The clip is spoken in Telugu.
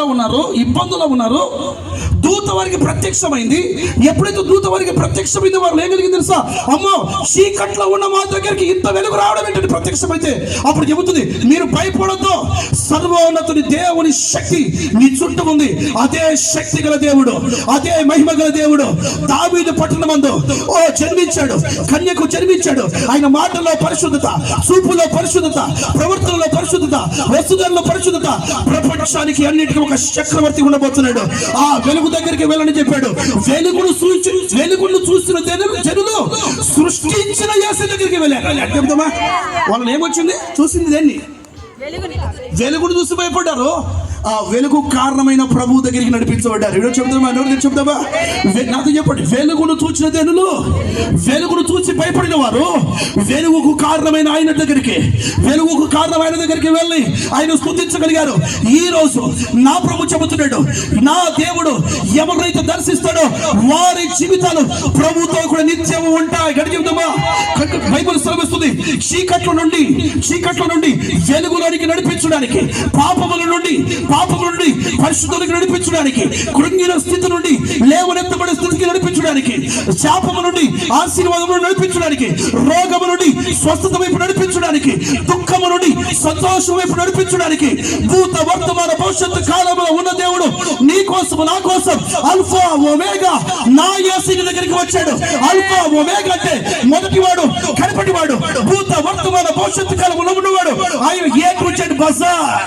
ఉన్నారు ఇబ్బందులో ఉన్నారు. దూత వారికి ప్రత్యక్షమైంది. ఎప్పుడైతే దూత వారికి ప్రత్యక్షమైంది వారు ఏం కలిగింది తెలుసా? అమ్మో చీకట్లో ఉన్న మా దగ్గరికి ఇంత వెలుగు రావడం ఏంటంటే ప్రత్యక్షమైతే అప్పుడు చెబుతుంది మీరు భయపడద్దు. సర్వోన్నతుని దేవుని శక్తి మీ చుట్టూ ఉంది. అదే శక్తి గల దేవుడు అదే మహిమ గల దేవుడు. దావీదు పట్టణమందు ఓ జన్మించాడు. కన్యకు జన్మించాడు. ఆయన మాటల్లో పరిశుద్ధత చూపులో పరిశుద్ధత ప్రవర్తనలో పరిశుద్ధత వస్తువుల్లో పరిశుద్ధత ప్రపంచానికి అన్నిటికీ ఒక చక్రవర్తి ఉండబోతున్నాడు. ఆ వెలుగు దగ్గరికి వెళ్ళని చెప్పాడు. వెలుగును చూసి వెలుగును చూసిన జనులు జనులు సృష్టించిన యేసు దగ్గరికి వెళ్ళారు. వాళ్ళని ఏమొచ్చింది? చూసింది దేన్ని? వెలుగును చూసి భయపడ్డారు. ఆ వెలుగు కారణమైన ప్రభు దగ్గరికి నడిపించబడ్డారు. ఈరోజు చెప్తామా ఎవరు చెప్తావా? నాతో చెప్పండి. వెలుగును చూచిన దేనులు? వెలుగును చూసి భయపడిన వారు వెలుగుకు కారణమైన ఆయన దగ్గరికి వెలుగుకు కారణమైన దగ్గరికి వెళ్ళి ఆయన స్థుతించగలిగారు ఈ రోజు నా ప్రభు చెబుతున్నాడు నా దేవుడు ఎవరైతే దర్శిస్తాడో వారి జీవితాలు ప్రభుతో కూడా నిత్యం ఉంటాయి. గడి చెబుతామా? బైబుల్ శ్రమిస్తుంది చీకట్ల నుండి చీకట్ల నుండి వెలుగులోనికి నడిపించడానికి పాపముల నుండి పాపముల నుండి పరిశుద్ధులకు నడిపించడానికి కృంగిన స్థితి నుండి లేవనెత్తబడే స్థితికి నడిపించడానికి శాపము నుండి ఆశీర్వాదము నుండి నడిపించడానికి రోగము నుండి స్వస్థత వైపు నడిపించడానికి దుఃఖము నుండి సంతోషం వైపు నడిపించడానికి భూత వర్తమాన భవిష్యత్తు కాలంలో ఉన్న దేవుడు నీ కోసం నా కోసం అల్ఫా ఒమేగా నా యాసిని దగ్గరికి వచ్చాడు. అల్ఫా ఒమేగా అంటే మొదటివాడు కనపటివాడు. భూత వర్తమాన భవిష్యత్తు కాలంలో ఉన్నవాడు. passar.